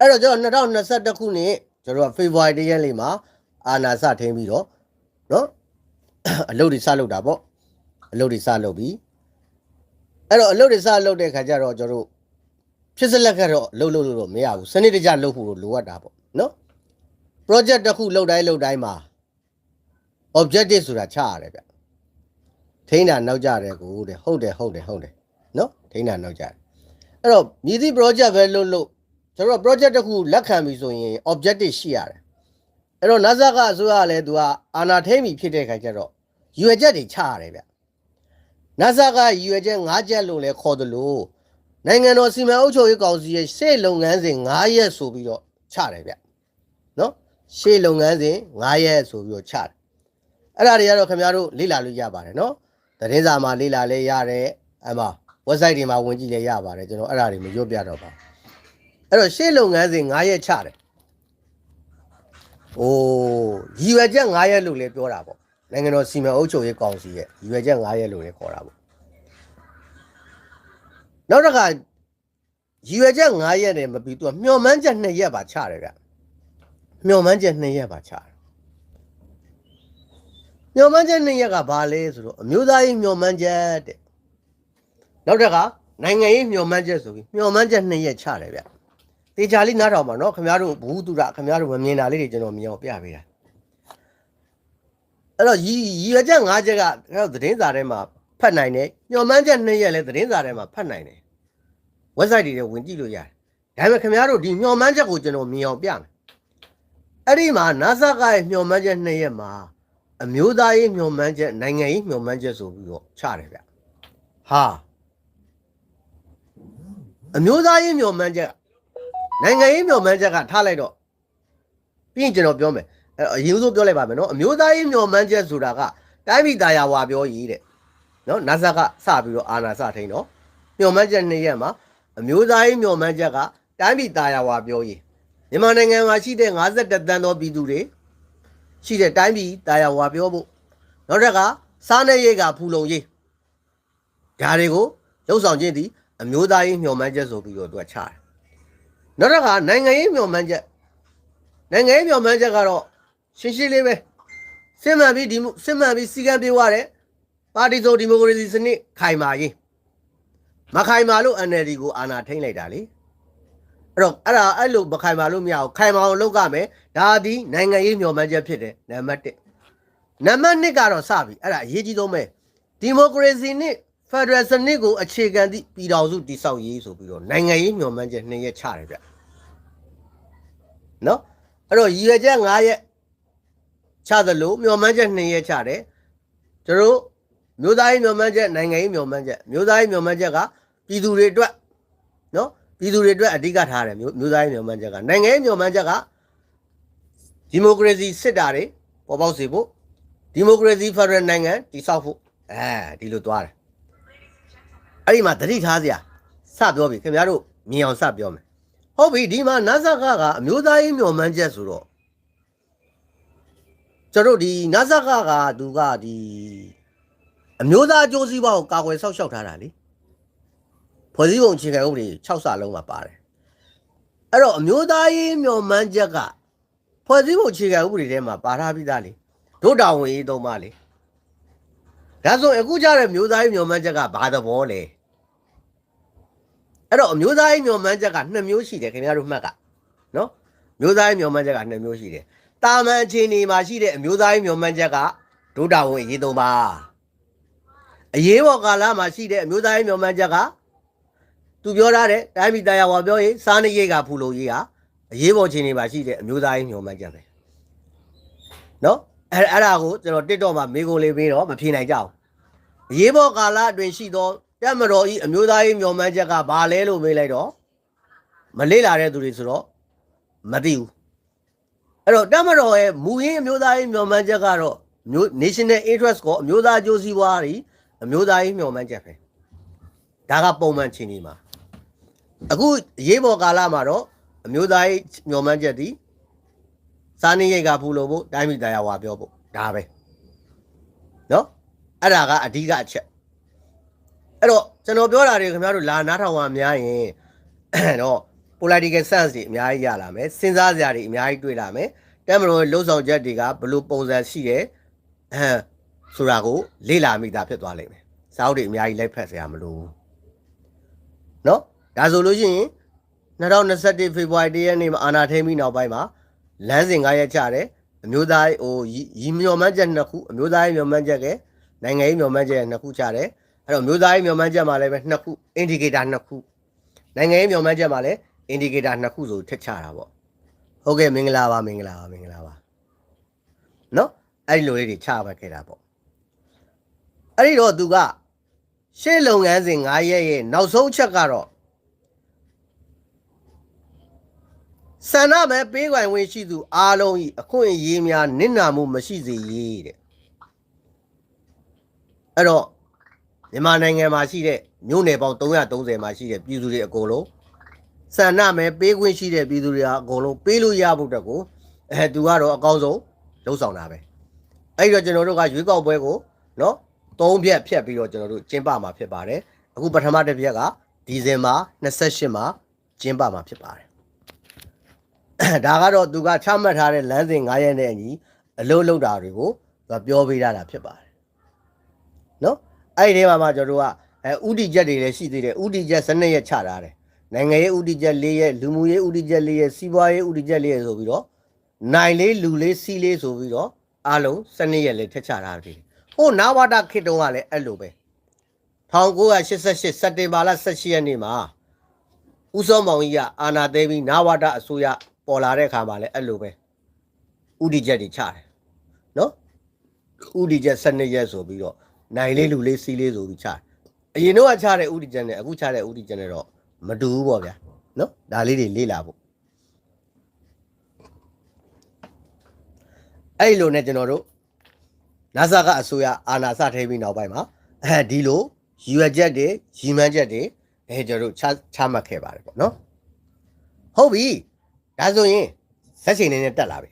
အဲ့တော့ကျွန်တော်2021ခုနှစ်ကျွန်တော်ဖေဖော်ဝါရီတရက်လေးမှာအာနာစထင်းပြီးတော့နော်အလုပ်တွေစလုပ်တာပေါ့အလုပ်တွေစလုပ်ပြီးအဲ့တော့အလုပ်တွေစလုပ်တဲ့ခါကျတော့ကျွန်တော်တို့ဖြစ်စလက်ကတော့လှုပ်လှုပ်လို့တော့မရဘူးစနစ်တကျလှုပ်ဖို့လိုအပ်တာပေါ့နော် project တစ်ခုလှုပ်တိုင်းလှုပ်တိုင်းမှာ objective ဆိုတာချရတယ်ဗျထိန်းတာနောက်ကြတယ်ကိုတဲ့ဟုတ်တယ်ဟုတ်တယ်ဟုတ်တယ်နော်ထိန်းတာနောက်ကြတယ်အဲ့တော့မြည်သည့် project ပဲလှုပ်လှုပ် ကျွန်တော်တို့ project တစ်ခုလက်ခံပြီဆိုရင် objective ရှိရတယ်အဲ့တော့ NASA ကအစိုးရကလည်းသူကအာဏာထိန်းပြီဖြစ်တဲ့ခါကျတော့ရွယ်ချက်တွေချရတယ်ဗျ NASA ကရွယ်ချက်၅ချက်လို့လည်းခေါ်တယ်လို့နိုင်ငံတော်စီမံအုပ်ချုပ်ရေးကောင်စီရဲ့ရှေ့လုပ်ငန်းစဉ်9ရက်ဆိုပြီးတော့ချတယ်ဗျနော်ရှေ့လုပ်ငန်းစဉ်9ရက်ဆိုပြီးတော့ချတယ်အဲ့ဒါတွေကတော့ခင်ဗျားတို့လေ့လာလို့ရပါတယ်နော်သတင်းစာမှာလေ့လာလဲရတယ်အမ website တွေမှာဝင်ကြည့်လဲရပါတယ်ကျွန်တော်အဲ့ဒါတွေမရွတ်ပြတော့ပါဘူး အဲ့တော့ရှေ့လုပ်ငန်းစဉ်9ရက်ချတယ်အိုးရည်ရွယ်ချက်9ရက်လို့လည်းပြောတာပေါ့နိုင်ငံတော်စီမံအုပ်ချုပ်ရေးကောင်စီရဲ့ရည်ရွယ်ချက်9ရက်လို့လည်းခေါ်တာပေါ့နောက်တစ်ခါရည်ရွယ်ချက်9ရက်နဲ့မပြီးသူကမျှော်မှန်းချက်2ရက်ပါချတယ်ဗျမျှော်မှန်းချက်2ရက်ပါချတယ်မျှော်မှန်းချက်2ရက်ကဘာလဲဆိုတော့အမျိုးသားရေးမျှော်မှန်းချက်တဲ့နောက်တစ်ခါနိုင်ငံရေးမျှော်မှန်းချက်ဆိုပြီးမျှော်မှန်းချက်2ရက်ချတယ်ဗျ တေချာလေးနားထောင်ပါနော်ခင်ဗျားတို့ဘူးသူရခင်ဗျားတို့မမြင်တာလေးတွေကျွန်တော်မြင်အောင်ပြပေးတာအဲ့တော့ရည်ရည်ရွယ်ချက်5ချက်ကကျွန်တော်သတင်းစာထဲမှာဖတ်နိုင်တယ်မျှော်မှန်းချက်2ရက်လည်းသတင်းစာထဲမှာဖတ်နိုင်တယ် website တွေထဲဝင်ကြည့်လို့ရတယ်ဒါပေမဲ့ခင်ဗျားတို့ဒီမျှော်မှန်းချက်ကိုကျွန်တော်မြင်အောင်ပြမယ်အဲ့ဒီမှာ NASA ကရဲ့မျှော်မှန်းချက်2ရက်မှာအမျိုးသားရေးမျှော်မှန်းချက်နိုင်ငံရေးမျှော်မှန်းချက်ဆိုပြီးတော့ချတယ်ဗျဟာအမျိုးသားရေးမျှော်မှန်းချက် နိုင်ငံရေးမျှော်မှန်းချက်ကထားလိုက်တော့ပြီးရင်ကျွန်တော်ပြောမယ်အဲ့အရင်ဆုံးပြောလိုက်ပါမယ်နော်အမျိုးသားရေးမျှော်မှန်းချက်ဆိုတာကတိုင်းပြည်သားယာဝါပြောရည်တဲ့နော် NASA ကစပြီးတော့အာနာစထိန်တော့မျှော်မှန်းချက်2ရက်မှာအမျိုးသားရေးမျှော်မှန်းချက်ကတိုင်းပြည်သားယာဝါပြောရည်မြန်မာနိုင်ငံမှာရှိတဲ့52တန်းသောပြည်သူတွေရှိတဲ့တိုင်းပြည်သားယာဝါပြောဖို့နောက်တစ်ခါစားနေရိတ်ကဖူလုံရေးဒါတွေကိုလှုပ်ဆောင်ခြင်းသည်အမျိုးသားရေးမျှော်မှန်းချက်ဆိုပြီးတော့သူကချတယ် နောက်တစ်ခါနိုင်ငံရေးမျှော်မှန်းချက်နိုင်ငံရေးမျှော်မှန်းချက်ကတော့ရှင်းရှင်းလေးပဲစစ်မှန်ပြီးဒီမှုစစ်မှန်ပြီးစီကံပြေးသွားတဲ့ပါတီဆိုဒီမိုကရေစီစနစ်ခိုင်မာရေးမခိုင်မာလို့ NLD ကိုအာဏာထိန်းလိုက်တာလေအဲ့တော့အဲ့ဒါအဲ့လိုမခိုင်မာလို့မရအောင်ခိုင်မာအောင်လုပ်ရမယ်ဒါဒီနိုင်ငံရေးမျှော်မှန်းချက်ဖြစ်တယ်နံပါတ်1နံပါတ်2ကတော့စပြီအဲ့ဒါအရေးကြီးဆုံးပဲဒီမိုကရေစီနဲ့ ဖက်ဒရယ်စနစ်ကိုအခြေခံသည့်ပြည်တော်စုတည်ဆောက်ရေးဆိုပြီးတော့နိုင်ငံရေးမျှော်မှန်းချက်2ရက်ချတယ်ဗျနော်အဲ့တော့ရည်ရွယ်ချက်9ရက်ချသလိုမျှော်မှန်းချက်2ရက်ချတယ်ကျွန်တော်တို့မျိုးသားရေးမျှော်မှန်းချက်နိုင်ငံရေးမျှော်မှန်းချက်မျိုးသားရေးမျှော်မှန်းချက်ကပြည်သူတွေအတွက်နော်ပြည်သူတွေအတွက်အဓိကထားတယ်မျိုးမျိုးသားရေးမျှော်မှန်းချက်ကနိုင်ငံရေးမျှော်မှန်းချက်ကဒီမိုကရေစီစစ်တာတွေပေါ်ပေါက်စေဖို့ဒီမိုကရေစီဖက်ဒရယ်နိုင်ငံတည်ဆောက်ဖို့အဲဒီလိုသွားတယ် အဲ့ဒီမှာသတိထားစရာစပြောပြီခင်ဗျားတို့မြင်အောင်စပြောမယ်ဟုတ်ပြီဒီမှာနတ်ဆကကအမျိုးသားရေးမျှော်မှန်းချက်ဆိုတော့ကျွန်တော်တို့ဒီနတ်ဆကကသူကဒီအမျိုးသားအကျိုးစီးပွားကိုကာကွယ်ဆောက်ရှောက်ထားတာလေဖွဲ့စည်းပုံအခြေခံဥပဒေ6စာလုံးမှာပါတယ်အဲ့တော့အမျိုးသားရေးမျှော်မှန်းချက်ကဖွဲ့စည်းပုံအခြေခံဥပဒေထဲမှာပါထားပြီးသားလေတို့တောင်ဝင်ရေးသုံးပါလေ ဒါဆိုအခုကြတဲ့မျိုးသားရေးမျှော်မှန်းချက်ကဘာသဘောလဲအဲ့တော့အမျိုးသားရေးမျှော်မှန်းချက်ကနှစ်မျိုးရှိတယ်ခင်ဗျားတို့မှတ်ကနော်မျိုးသားရေးမျှော်မှန်းချက်ကနှစ်မျိုးရှိတယ်တာမန်အခြေအနေမှာရှိတဲ့အမျိုးသားရေးမျှော်မှန်းချက်ကတို့တောင်ဝင်ရေးသုံးပါအရေးပေါ်ကာလမှာရှိတဲ့အမျိုးသားရေးမျှော်မှန်းချက်ကသူပြောထားတဲ့တိုင်းပြည်တရားဝါပြောရင်စားနေရိတ်ကဖူလို့ရေးဟာအရေးပေါ်ချိန်တွေမှာရှိတဲ့အမျိုးသားရေးမျှော်မှန်းချက်ပဲနော် အဲ့အဲ့ဒါကိုကျွန်တော် TikTok မှာမေးခွန်းလေးပေးတော့မဖြေနိုင်ကြဘူးအရေးပေါ်ကာလအတွင်းရှိသောတက်မတော်ဤအမျိုးသားရေးမျှော်မှန်းချက်ကဘာလဲလို့မေးလိုက်တော့မလေ့လာတဲ့သူတွေဆိုတော့မသိဘူးအဲ့တော့တက်မတော်ရဲ့မူရင်းအမျိုးသားရေးမျှော်မှန်းချက်ကတော့မျိုး national interest ကိုအမျိုးသားအကျိုးစီးပွားတွေအမျိုးသားရေးမျှော်မှန်းချက်ပဲဒါကပုံမှန်ချင်းနေမှာအခုရေးပေါ်ကာလမှာတော့အမျိုးသားရေးမျှော်မှန်းချက်ဒီ စားနေရိတ်ကဖူလို့ဖို့တိုင်းပြည်တရားဝါပြောဖို့ဒါပဲเนาะအဲ့ဒါကအဓိကအချက်အဲ့တော့ကျွန်တော်ပြောတာတွေခင်ဗျားတို့လာနားထောင်ပါများရင်တော့ပ political sense တွေအများကြီးရလာမယ်စဉ်းစားစရာတွေအများကြီးတွေ့လာမယ်တက်မတော်လှုပ်ဆောင်ချက်တွေကဘယ်လိုပုံစံရှိတယ်အဲဆိုတာကိုလေ့လာမိတာဖြစ်သွားလိမ့်မယ်စာအုပ်တွေအများကြီးလိုက်ဖက်စရာမလိုဘူးเนาะဒါဆိုလို့ရှိရင်2021ဖေဖော်ဝါရီ1ရက်နေ့မှာအာဏာထိန်းပြီးနောက်ပိုင်းမှာ လမ်းစဉ်9ရက်ချတယ်အမျိုးသားဟိုရီမျော်မှန်းချက်နှစ်ခုအမျိုးသားရေးမျော်မှန်းချက်ကနိုင်ငံရေးမျော်မှန်းချက်နှစ်ခုချတယ်အဲ့တော့အမျိုးသားရေးမျော်မှန်းချက်မှာလည်းပဲနှစ်ခု indicator နှစ်ခုနိုင်ငံရေးမျော်မှန်းချက်မှာလည်း indicator နှစ်ခုဆိုထက်ချတာပေါ့ဟုတ်ကဲ့မင်္ဂလာပါမင်္ဂလာပါမင်္ဂလာပါနော်အဲ့ဒီလိုလေးတွေချပါခဲ့တာပေါ့အဲ့ဒီတော့သူကရှေ့လုပ်ငန်းစဉ်9ရက်ရဲ့နောက်ဆုံးချက်ကတော့ ဆန္ဒမဲ့ပေးခွင့်ဝင်ရှိသူအားလုံးဤအခွင့်အရေးများနစ်နာမှုမရှိစေရေးတဲ့အဲ့တော့မြန်မာနိုင်ငံမှာရှိတဲ့မြို့နယ်ပေါင်း330မှာရှိတဲ့ပြည်သူတွေအကုန်လုံးဆန္ဒမဲ့ပေးခွင့်ရှိတဲ့ပြည်သူတွေကအကုန်လုံးပေးလို့ရဖို့တက်ကိုအဲသူကတော့အကောင်းဆုံးလှုပ်ဆောင်တာပဲအဲ့တော့ကျွန်တော်တို့ကရွေးကောက်ပွဲကိုနော်သုံးဖြက်ဖြတ်ပြီးတော့ကျွန်တော်တို့ကျင်းပမှာဖြစ်ပါတယ်အခုပထမတစ်ဖြက်ကဒီဇင်ဘာ28မှာကျင်းပမှာဖြစ်ပါတယ် ဒါကတော့သူကချမှတ်ထားတဲ့လမ်းစဉ်9ရက်နဲ့အညီအလုပ်လုပ်တာတွေကိုသူကပြောပေးရတာဖြစ်ပါတယ်နော်အဲ့ဒီထဲမှာမှကျွန်တော်တို့ကအဲဥတီချက်တွေလည်းရှိသေးတယ်ဥတီချက်12ရက်ချထားတယ်နိုင်ငံရေးဥတီချက်4ရက်လူမှုရေးဥတီချက်4ရက်စီးပွားရေးဥတီချက်4ရက်ဆိုပြီးတော့နိုင်လေးလူလေးစီးလေးဆိုပြီးတော့အားလုံး12ရက်လည်းထက်ချထားတယ်ဟိုနာဝတာခေတ်တုန်းကလည်းအဲ့လိုပဲ1988စက်တင်ဘာလ18ရက်နေ့မှာဦးစောမောင်ကြီးကအာနာသိမ်းပြီးနာဝတာအစိုးရ ပေါ်လာတဲ့ခါမှာလည်းအဲ့လိုပဲဥတီချက်တွေချတယ်နော်ဥတီချက်12ရက်ဆိုပြီးတော့နိုင်လေးလူလေးစီးလေးဆိုပြီးချတယ်အရင်တော့ချတဲ့ဥတီချက်နဲ့အခုချတဲ့ဥတီချက်နဲ့တော့မတူဘူးပေါ့ဗျာနော်ဒါလေးတွေလေ့လာဖို့အဲ့လိုနဲ့ကျွန်တော်တို့နာဆာကအစိုးရအာဏာစထိပြီးနောက်ပိုင်းမှာအဲဒီလိုရွယ်ချက်တွေရီမန်းချက်တွေအဲကျွန်တော်တို့ချချမှတ်ခဲ့ပါတယ်ပေါ့နော်ဟုတ်ပြီ ဒါဆိုရင်ဇက်ရှင်နေနဲ့တက်လာပြီ